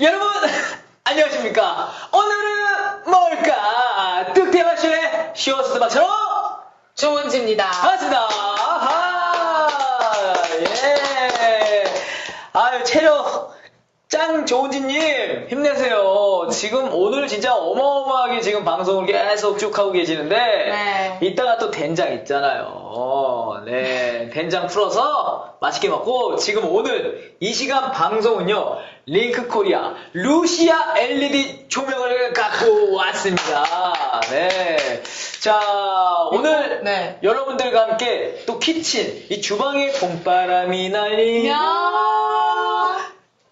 여러분 안녕하십니까 오늘은 뭘까 뚝대마쇼의 쇼스마처럼 조은지입니다. 반갑습니다 아하, 예. 아유 체력 짱 조은지님 힘내세요 지금 오늘 진짜 어마어마하게 지금 방송을 계속 쭉 하고 계시는데 네. 이따가 또 된장 있잖아요 어, 네 된장 풀어서 맛있게 먹고 지금 오늘 이 시간 방송은요 링크 코리아 루시아 LED 조명을 갖고 왔습니다. 네 자 오늘 네. 여러분들과 함께 또 키친 이 주방에 봄바람이 날리며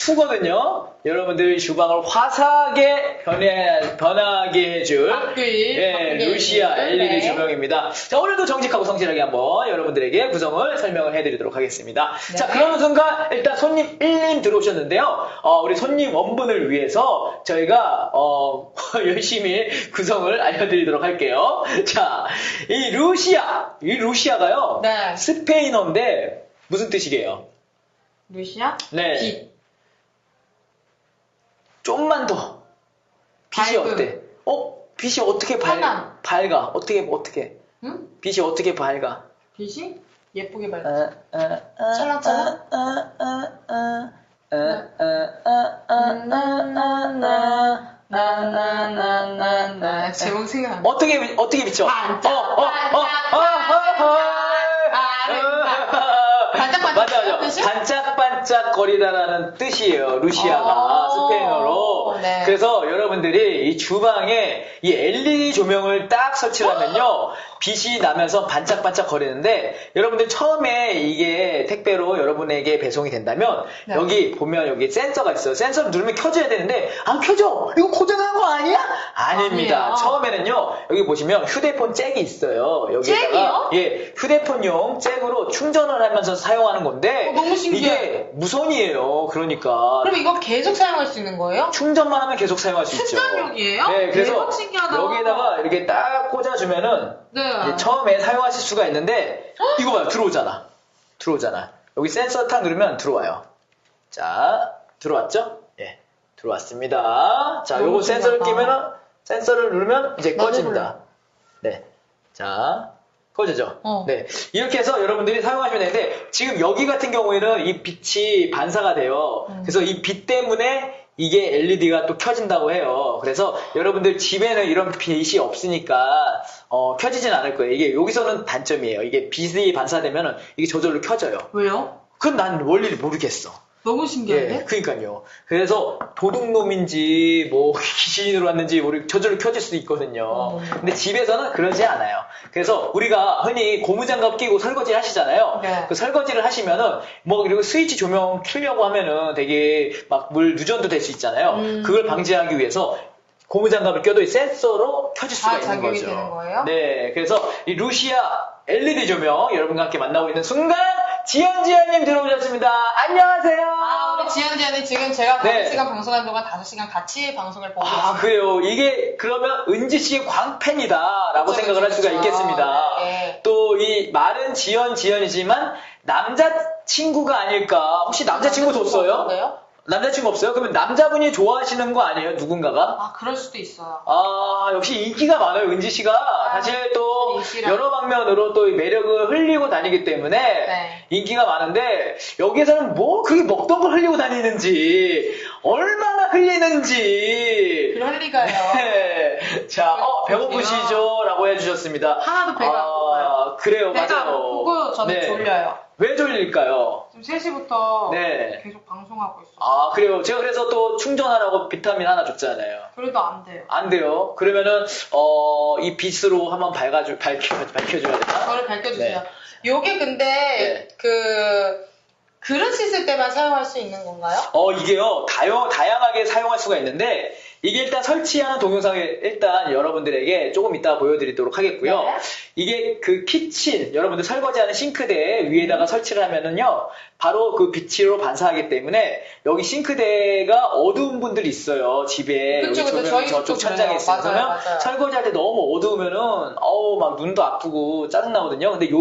투거든요. 여러분들 주방을 화사하게 변해, 변하게 해줄 예, 루시아 LED 네. 조명입니다. 자, 오늘도 정직하고 성실하게 한번 여러분들에게 구성을 설명을 해드리도록 하겠습니다. 네. 자, 그러는 순간 일단 손님 1님 들어오셨는데요. 어, 우리 손님 원분을 위해서 저희가 어, 열심히 구성을 알려드리도록 할게요. 자, 이 루시아, 이 루시아가요. 네. 스페인어인데 무슨 뜻이게요? 루시아? 네. 빛. 좀만 더. 빛이 밝음. 어때? 어? 빛이 어떻게 밝, 환한. 밝아? 어떻게, 어떻게? 응? 빛이 어떻게 밝아? 빛이? 예쁘게 밝아. 어, 어, 어, 찰랑찰랑? 어, 어, 어, 어, 어, 어, 어, 나나나나나 제목 생각 안 나. 어떻게, 비- 어떻게 비춰? 반짝, 어, 어, 어, 반짝, 어, 어, 어, 반짝. 반짝 반짝 맞아. 뜻이? 반짝 반짝 거리다라는 뜻이에요. 루시아가 어, 스페인어로. 네. 그래서 여러분들이 이 주방에 이 LED 조명을 딱 설치를 하면요. 빛이 나면서 반짝반짝 거리는데 여러분들 처음에 이게 택배로 여러분에게 배송이 된다면 네. 여기 보면 여기 센서가 있어요. 센서를 누르면 켜져야 되는데 안 켜져. 이거 고장난 거 아니야? 아닙니다. 아니에요. 처음에는요. 여기 보시면 휴대폰 잭이 있어요. 여기다가 잭이요? 예, 휴대폰용 잭으로 충전을 하면서 사용하는 건데 어, 너무 신기해. 이게 무선이에요. 그러니까 그럼 이거 계속 사용할 수 있는 거예요? 충전만 하면 계속 사용할 수 있죠. 충전용이에요? 네, 그래서. 여기에다가 이렇게 딱 꽂아주면은 네. 처음에 사용하실 수가 있는데 이거 봐요. 들어오잖아. 들어오잖아. 여기 센서 탁 누르면 들어와요. 자, 들어왔죠? 예, 들어왔습니다. 자, 요거 센서를. 끼면은 센서를 누르면 이제 꺼집니다. 네. 자, 꺼지죠? 어. 네. 이렇게 해서 여러분들이 사용하시면 되는데, 지금 여기 같은 경우에는 이 빛이 반사가 돼요. 음. 그래서 이 빛 때문에 이게 LED가 또 켜진다고 해요. 그래서 여러분들 집에는 이런 빛이 없으니까, 어, 켜지진 않을 거예요. 이게 여기서는 단점이에요. 이게 빛이 반사되면은 이게 저절로 켜져요. 왜요? 그건 난 원리를 모르겠어. 너무 신기한데? 예, 그니까요. 그래서 도둑놈인지 뭐 귀신으로 왔는지 모르 저절로 켜질 수도 있거든요. 어. 근데 집에서는 그러지 않아요. 그래서 우리가 흔히 고무장갑 끼고 설거지 하시잖아요. 네. 그 설거지를 하시면은 뭐 그리고 스위치 조명 켜려고 하면은 되게 막 물 누전도 될 수 있잖아요. 음. 그걸 방지하기 위해서 고무장갑을 껴도 이 센서로 켜질 수가 아, 있는 거죠. 되는 거예요? 네, 그래서 이 루시아 LED 조명 여러분과 함께 만나고 있는 순간 지연지연님 들어오셨습니다. 안녕하세요. 아, 우리 지연 지연이 지금 제가 네. 5시간 방송한 동안 5시간 같이 방송을 보고 아, 있습니다. 그래요. 이게 그러면 은지 씨의 광팬이다라고 그쵸, 생각을 할 그쵸, 수가 그쵸. 있겠습니다. 네. 또이 말은 지연 지연이지만 남자친구가 아닐까? 혹시 남자친구 줬어요? 남자친구 없어요? 그러면 남자분이 좋아하시는 거 아니에요? 누군가가? 아, 그럴 수도 있어요. 아, 역시 인기가 많아요, 은지 씨가. 사실 또 인기라. 여러 방면으로 또 매력을 흘리고 다니기 때문에 네. 인기가 많은데 여기에서는 뭐 그게 먹던 걸 흘리고 다니는지 얼마나 흘리는지 그럴 리가요. 네. 자, 어, 배고프시죠? 라고 해주셨습니다. 하나도 배가 안 고파요. 그래요, 맞아요. 안 고프고 저는 네. 졸려요. 왜 졸릴까요? 지금 3시부터 네. 계속 방송하고 있어요. 아, 그래요. 제가 그래서 또 충전하라고 비타민 하나 줬잖아요. 그래도 안 돼요. 안 돼요. 그러면은, 어, 이 빛으로 한번 밝아줘, 밝혀, 밝혀줘야 되나? 저를 밝혀주세요. 네. 요게 근데 그 그릇 씻을 때만 사용할 수 있는 건가요? 어, 이게요, 다여, 다양하게 사용할 수가 있는데, 이게 일단 설치하는 동영상에 일단 여러분들에게 조금 이따 보여드리도록 하겠고요. 네. 이게 그 키친, 여러분들 설거지하는 싱크대 위에다가 설치를 하면은요, 바로 그 빛으로 반사하기 때문에 여기 싱크대가 어두운 분들이 있어요, 집에. 그쵸, 여기 저희 저쪽 천장에. 있어요. 그러면 맞아요. 설거지할 때 너무 어두우면은, 어우, 막 눈도 아프고 짜증나거든요. 근데 요